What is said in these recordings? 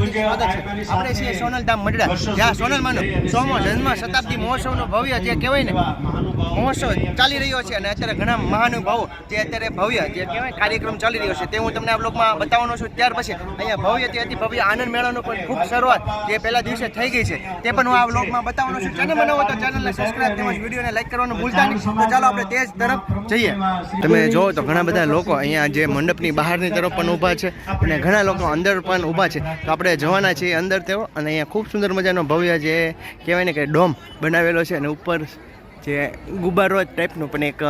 હાર્દિક સ્વાગત છે. આપણે છીએ સોનલ ધામ મડડા જ્યાં સોનલમાંનો સોમો જન્મ શતાબ્દી મહોત્સવનો ભવ્ય જે કહેવાય ને મહોત્સવ ચાલી રહ્યો છે અને અત્યારે ઘણા મહાનુભાવો જે અત્યારે ભવ્ય જે કહેવાય કાર્યક્રમ ચાલી રહ્યો છે તે હું તમને આ બ્લોગમાં બતાવવાનો છું. ત્યાર પછી અહીંયા ભવ્ય તે અતિ ભવ્ય આનંદ મેળાનો પણ ખૂબ શરૂઆત જે પહેલા દિવસે થઈ ગઈ છે તે પણ હું આ બ્લોગમાં બતાવવાનો છું. ચેનલ બનાવો તો ચેનલને સબસ્ક્રાઈબ તેમજ વિડીયોને લાઈક કરવાનું ભૂલતા નહીં. તો ચાલો આપણે તે તરફ જઈએ. તમે જો તો ઘણા બધા લોકો અહીંયા જે મંડપની બહારની તરફ પણ ઊભા છે અને ઘણા લોકો અંદર પણ ઊભા છે. તો આપણે જવાના છીએ અંદર તેઓ અને અહીંયા ખૂબ સુંદર મજાનો ભવ્ય જે કહેવાય ને કે ડોમ બનાવેલો છે અને ઉપર જે ગુબારો ટાઈપનું પણ એક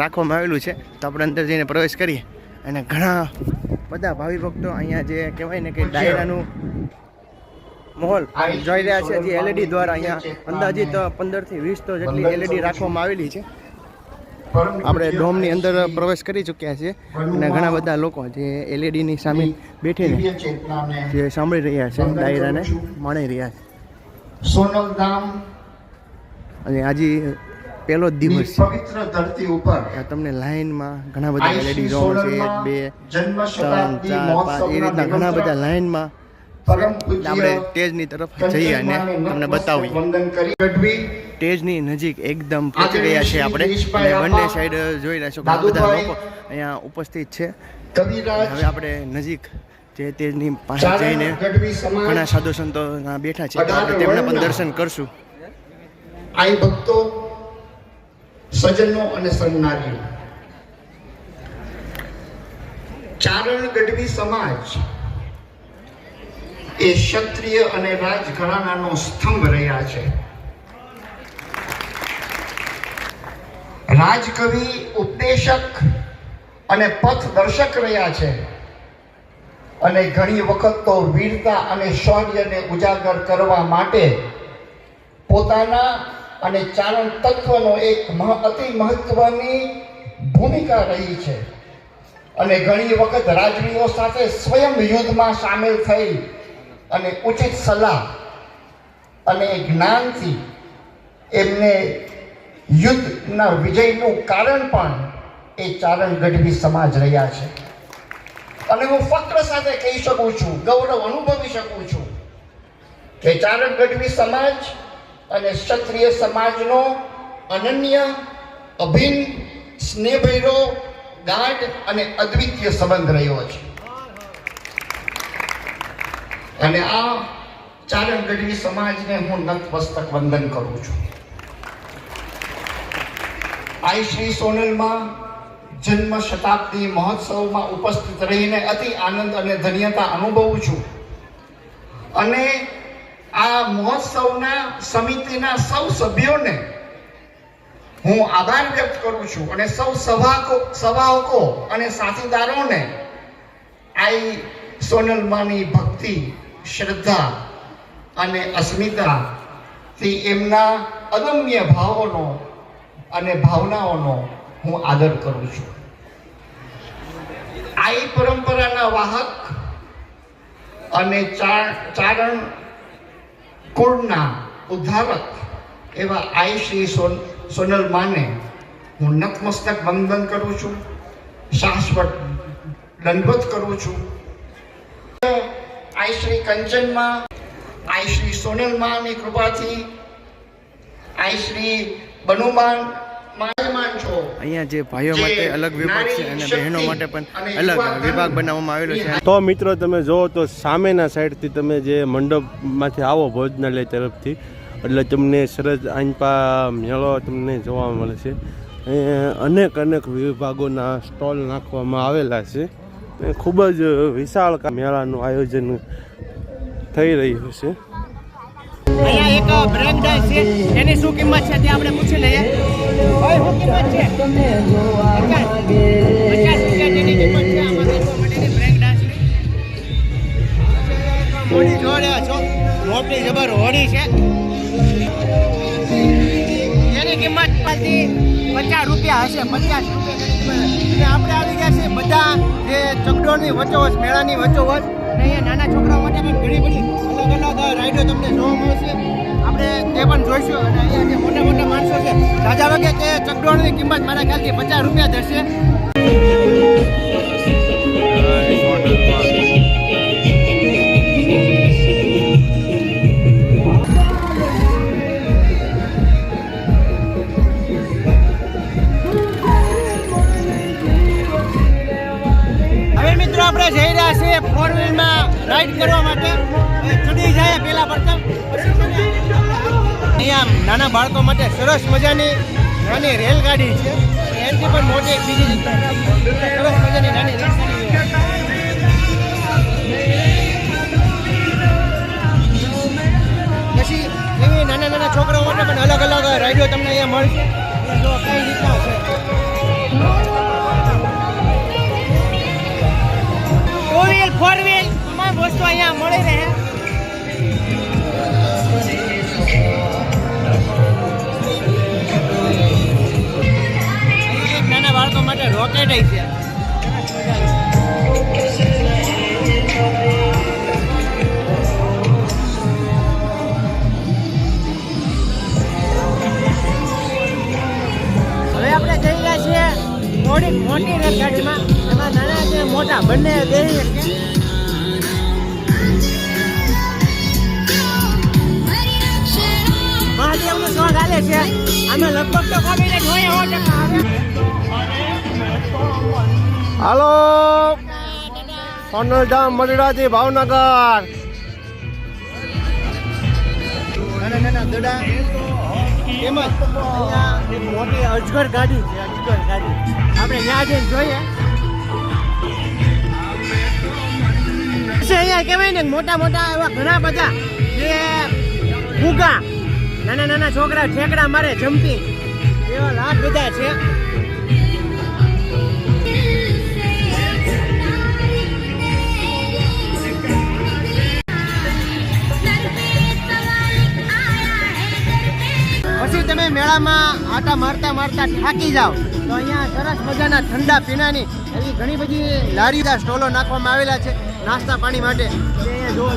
રાખવામાં આવેલું છે. તો આપણે અંદર જઈને પ્રવેશ કરીએ. અને ઘણા બધા ભાવિ ભક્તો અહીંયા જે કહેવાય ને કે ડાયરાનું મોલ જોઈ રહ્યા છે જે એલઈડી દ્વારા અહીંયા અંદાજિત પંદરથી વીસ તો જેટલી એલઈડી રાખવામાં આવેલી છે. આપણે ડોમની અંદર પ્રવેશ કરી ચૂક્યા છીએ અને ઘણા બધા લોકો જે એલઈડીની સામે બેઠીને જે સાંભળી રહ્યા છે ડાયરાને માણી રહ્યા છે. સોનલ ધામ અને આજે પહેલો જ દિવસ છે. પવિત્ર ધરતી ઉપર તમને લાઈનમાં ઘણા બધા જોવો છે એક બે ત્રણ ચાર પાંચ એ રીતના ઘણા બધા લાઈનમાં. પરમ આપણે સ્ટેજની તરફ જઈએ અને તમને બતાવીએ. તેજની નજીક એકદમ પહોંચી ગયા છે આપણે. અને બંને સાઈડ જોઈ રહ્યા છો ઘણા બધા લોકો અહીંયા ઉપસ્થિત છે. હવે આપણે નજીક જે તેજની પાસે જઈને ઘણા સાધુ સંતો બેઠા છે. આપણે તેમના પણ દર્શન કરશું. આઈ ભક્તો સજનો અને સન્નારીઓ ચારણ ગઢવી સમાજ એ ક્ષત્રિય અને રાજઘરાનાનો સ્તંભ રહ્યા છે. રાજકવિ, ઉપદેશક અને પથદર્શક રહ્યા છે. અને ઘણી વખત તો વીરતા અને શૌર્યને ઉજાગર કરવા માટે પોતાના અને ચારણ તત્વનો એક અતિ મહત્વની ભૂમિકા રહી છે. અને ઘણી વખત રાજવીઓ સાથે સ્વયં યુદ્ધમાં સામેલ થઈ અને ઉચિત સલાહ અને જ્ઞાનથી એમને યુદ્ધના વિજયનું કારણ પણ એ ચારણ ગઢવી સમાજ રહ્યા છે. અને હું ફક્ર સાથે કહી શકું છું, ગૌરવ અનુભવી શકું છું કે ચારણ ગઢવી સમાજ અને ક્ષત્રિય સમાજનો અનન્ય, અભિન્ન સ્નેહભૈરો ગાઢ અને અદ્વિતીય સંબંધ રહ્યો છે. અને આ ચારણ ગઢવી સમાજને હું નતમસ્તક વંદન કરું છું. આઈ શ્રી સોનલમાં જન્મ શતાબ્દી મહોત્સવમાં ઉપસ્થિત રહીને અતિ આનંદ અને ધન્યતા અનુભવું છું. અને આ મહોત્સવના સમિતિના સૌ સભ્યોને હું આભાર વ્યક્ત કરું છું અને સૌ સભાકો સભાહકો અને સાથીદારોને આઈ સોનલમાની ભક્તિ, શ્રદ્ધા અને અસ્મિતાથી એમના અદમ્ય ભાવોનો અને ભાવનાઓનો હું આદર કરું છું. આઈ પરંપરાના વાહક અને ચારણ કુળના ઉદ્ધારક એવા આઈ શ્રી સોન, સોનલ માને હું નતમસ્તક વંદન કરું છું, શાશ્વત દંડવત કરું છું. આઈ શ્રી કંચનમાં આઈ શ્રી સોનલ માની કૃપાથી, આઈ શ્રી બનુમાન અહીંયા જે ભાઈઓ માટે અલગ વિભાગ છે અને બહેનો માટે પણ અલગ વિભાગ બનાવવામાં આવેલો છે. તો મિત્રો તમે જુઓ તો સામેના સાઈડથી તમે જે મંડપમાંથી આવો ભોજનાલય તરફથી એટલે તમને સરસ આંપા મેળો તમને જોવા મળે છે. અહીંયા અનેક અનેક વિભાગોના સ્ટોલ નાખવામાં આવેલા છે. ખૂબ જ વિશાળ મેળાનું આયોજન થઈ રહ્યું છે. અહીંયા એક બ્રેક ડાન્સ છે, એની શું કિંમત છે તે આપણે પૂછી લઈએ. ભાઈ, શું કિંમત છે? પચાસ રૂપિયા જેની કિંમત છે આ બ્રેક ડાન્સની હોડી જોડે છો, મોટી જબર હોડી છે. એની કિંમત પાછી પચાસ રૂપિયા હશે, પચાસ રૂપિયા આપણે આવી ગયા છે બધા જે ચકડોળની વચ્ચોવચ મેળાની વચ્ચોવચ અને અહીંયા નાના છોકરાઓ માટે પણ ઘણી બધી કલાક રાઈડો તમને જોવા મળશે. આપણે તે પણ જોઈશું અને અહીંયા જે મોટા મોટા માણસો છે, રાજા વગે કે ચકડોળની કિંમત મારા ખ્યાલથી પચાસ રૂપિયા થશે આપણે જઈ રહ્યા છીએ ફોર વ્હીલમાં રાઈડ કરવા માટે. હવે જાય અહીંયા નાના બાળકો માટે સરસ મજાની નાની રેલગાડી છે. એનાથી પણ મોટી એક બીજી સરસ મજાની નાની રેલગાડી પછી એવી નાના નાના છોકરાઓ માટે પણ અલગ અલગ રાઈડો તમને અહીંયા મળશે. જો કઈ રીતના છે. ફોર વ્હીલ તમામ વસ્તુ અહીંયા માટે છે હવે આપણે જઈ રહ્યા છીએ થોડીક મોટી રેલગાડીમાં. એમાં નાના છે મોટા બંને બેસી શકીએ મહાદેવનું સોંગ હાલે છે. અમે લગભગ તો કાપીને જોઈએ હાલો. સોનલધામ મદડાથી ભાવનગર. મોટી અજગર ગાડી છે, અજગર ગાડી. આપણે ત્યાં જઈને જોઈએ. અહીંયા કહેવાય ને મોટા મોટા એવા ઘણા બધા જે ફૂગા નાના નાના છોકરા ઠેકડા મારે જમ્પિંગ એવા લાભ બધા છે. પછી તમે મેળામાં આટા મારતા મારતા થાકી જાઓ. તો અહીંયા સરસ મજાના ઠંડા પીણાની એવી ઘણી બધી લારીદાર સ્ટોલો નાખવામાં આવેલા છે નાસ્તા પાણી માટે. જોવો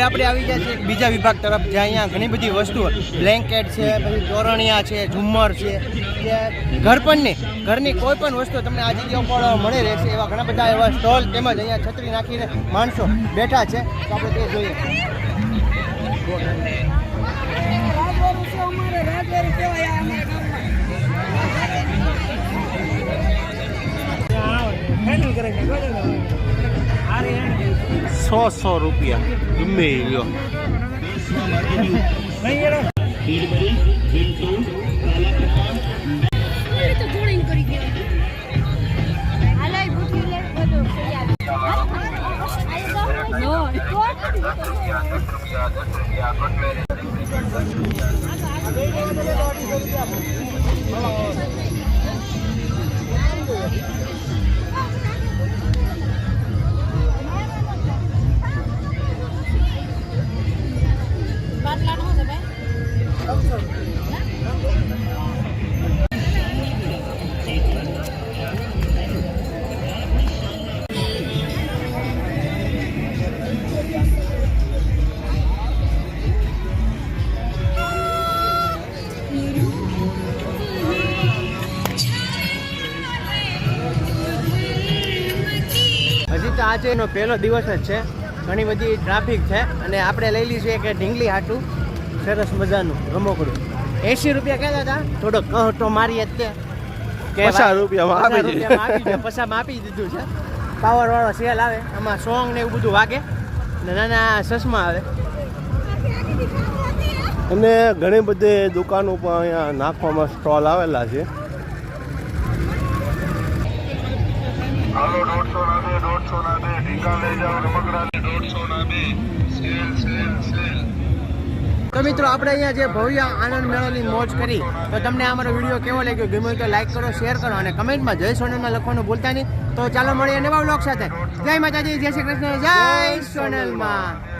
તમે આપણે આવી ગયા છે બીજા વિભાગ તરફ, જ્યાં અહીંયા ઘણી બધી વસ્તુઓ બ્લેન્કેટ છે, પછી ચોરણિયા છે, ઝુમ્મર છે. કે ઘરપણની ઘરની કોઈ પણ વસ્તુ તમને આ જગ્યા ઉપર મળી રહેશે, એવા ઘણા બધા એવા સ્ટોલ તેમજ અહીંયા છત્રી નાખીને માણસો બેઠા છે. તો આપણે તે જોઈએ. સો સો રૂપિયા. ગમે લ્યો. તો આજે એનો પહેલો દિવસ જ છે. ઘણી બધી ટ્રાફિક છે અને આપણે લઈ લઈશું એક ઢીંગલી હાટું. સરસ મજાનું. રમકડું એસી રૂપિયા કહેતા હતા. થોડો કહટો મારી જ તે પચાસ રૂપિયામાં આપી દીધું. આપી દીધું. પચાસમાં આપી દીધું છે. પાવરવાળો સેલ આવે. આમાં સોંગ ને એવું બધું વાગે. ને નાના ચશ્મા આવે. અને ઘણી બધી દુકાનો પણ અહીંયા નાખવામાં સ્ટોલ આવેલા છે. હાલો દોઢસો ના બે દોઢસો ના બે ઢીકા લઈ જાઓ રમકડા દોઢસો ના બે સેલ સેલ સેલ. તો મિત્રો આપણે અહીંયા જે ભવ્ય આનંદ મેળાની મોજ કરી તો તમને અમારો વીડિયો કેવો લાગ્યો? ગમ્યો તો લાઈક કરો શેર કરો અને કમેન્ટમાં જય સોનલમાં લખવાનું ભૂલતા નહીં. તો ચાલો મળીએ નવા બ્લોગ સાથે. જય માતાજી જય શ્રી કૃષ્ણ જય સોનલમાં.